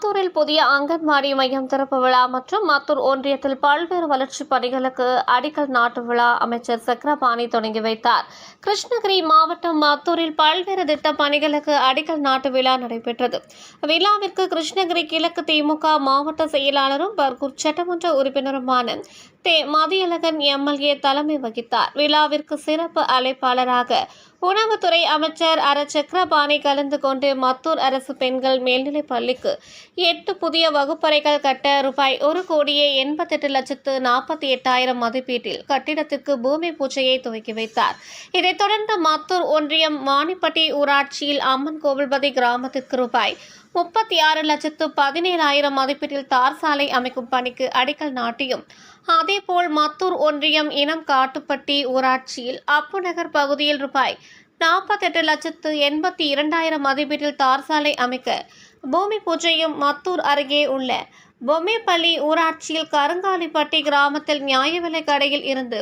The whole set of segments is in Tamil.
மாத்தூரில் புதிய அங்கன்வாடி மையம் திறப்பு விழா மற்றும் மாத்தூர் ஒன்றியத்தில் பல்வேறு வளர்ச்சிப் பணிகளுக்கு அடிக்கல் நாட்டு விழா அமைச்சர் சக்கரபாணி தொடங்கி வைத்தார். கிருஷ்ணகிரி மாவட்டம் மாத்தூரில் பல்வேறு திட்ட பணிகளுக்கு அடிக்கல் நாட்டு விழா நடைபெற்றது. விழாவிற்கு கிருஷ்ணகிரி கிழக்கு திமுக மாவட்ட செயலாளரும் பர்கூர் சட்டமன்ற உறுப்பினருமான தே மதியழகன் எம்எல்ஏ தலைமை வகித்தார். விழாவிற்கு சிறப்பு அழைப்பாளராக உணவுத்துறை அமைச்சர் அர சக்கரபாணி கலந்து கொண்டு மத்தூர் அரசு பெண்கள் மேல்நிலைப் பள்ளிக்கு எட்டு புதிய வகுப்பறைகள் கட்ட ரூபாய் ஒரு கோடியே எண்பத்தெட்டு லட்சத்து நாற்பத்தி எட்டாயிரம் மதிப்பீட்டில் கட்டிடத்திற்கு பூமி பூஜையை துவக்கி வைத்தார். இதைத் தொடர்ந்து மத்தூர் ஒன்றியம் வாணிப்பட்டி ஊராட்சியில் அம்மன் கோவில்பதி கிராமத்திற்கு ரூபாய் முப்பத்தி ஆறு லட்சத்து பதினேழாயிரம் மதிப்பீட்டில் தார் சாலை அமைக்கும் பணிக்கு அடிக்கல் நாட்டியும் அதேபோல் மத்தூர் ஒன்றியம் இனம் காட்டுப்பட்டி ஊராட்சியில் அப்புநகர் பகுதியில் ரூபாய் நாற்பத்தெட்டு லட்சத்து எண்பத்தி இரண்டாயிரம் மதிப்பீட்டில் தார் சாலை அமைக்க பூமி பூஜையும் மத்தூர் அருகே உள்ள பொம்மைப்பள்ளி ஊராட்சியில் கருங்காலிப்பட்டி கிராமத்தில் நியாய விலை கடையில் இருந்து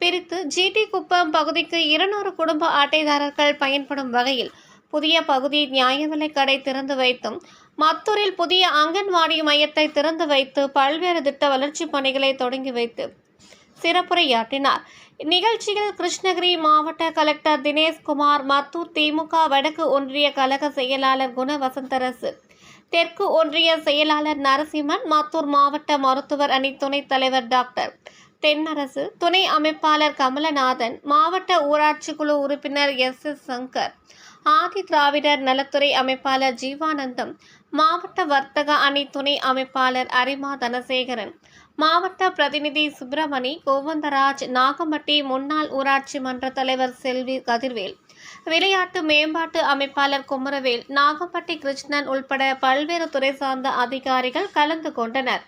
பிரித்து ஜிடி குப்பம் பகுதிக்கு இருநூறு குடும்ப அட்டைதாரர்கள் பயன்படும் வகையில் புதிய பகுதி நியாய விலை கடை திறந்து வைத்தும் மத்தூரில் புதிய அங்கன்வாடி மையத்தை திறந்து வைத்து பல்வேறு திட்ட வளர்ச்சிப் பணிகளை தொடங்கி வைத்து சிறப்புரையாற்றினார் நிகழ்ச்சியில் கிருஷ்ணகிரி மாவட்ட கலெக்டர் தினேஷ்குமார் மத்தூர் திமுக வடக்கு ஒன்றிய கழக செயலாளர் குணவசந்தரசு தெற்கு ஒன்றிய செயலாளர் நரசிம்மன் மத்தூர் மாவட்ட மருத்துவர் அணி துணைத் தலைவர் டாக்டர் தென்னரசு துணை அமைப்பாளர் கமலநாதன் மாவட்ட ஊராட்சி குழு உறுப்பினர் எஸ். எஸ். சங்கர் ஆதி திராவிடர் நலத்துறை அமைப்பாளர் ஜீவானந்தம் மாவட்ட வர்த்தக அணி துணை அமைப்பாளர் அரிமா தனசேகரன் மாவட்ட பிரதிநிதி சுப்பிரமணி கோவந்தராஜ் நாகம்பட்டி முன்னாள் ஊராட்சி மன்ற தலைவர் செல்வி கதிர்வேல் விளையாட்டு மேம்பாட்டு அமைப்பாளர் குமரவேல் நாகம்பட்டி கிருஷ்ணன் உள்பட பல்வேறு துறை சார்ந்த அதிகாரிகள் கலந்து கொண்டனர்.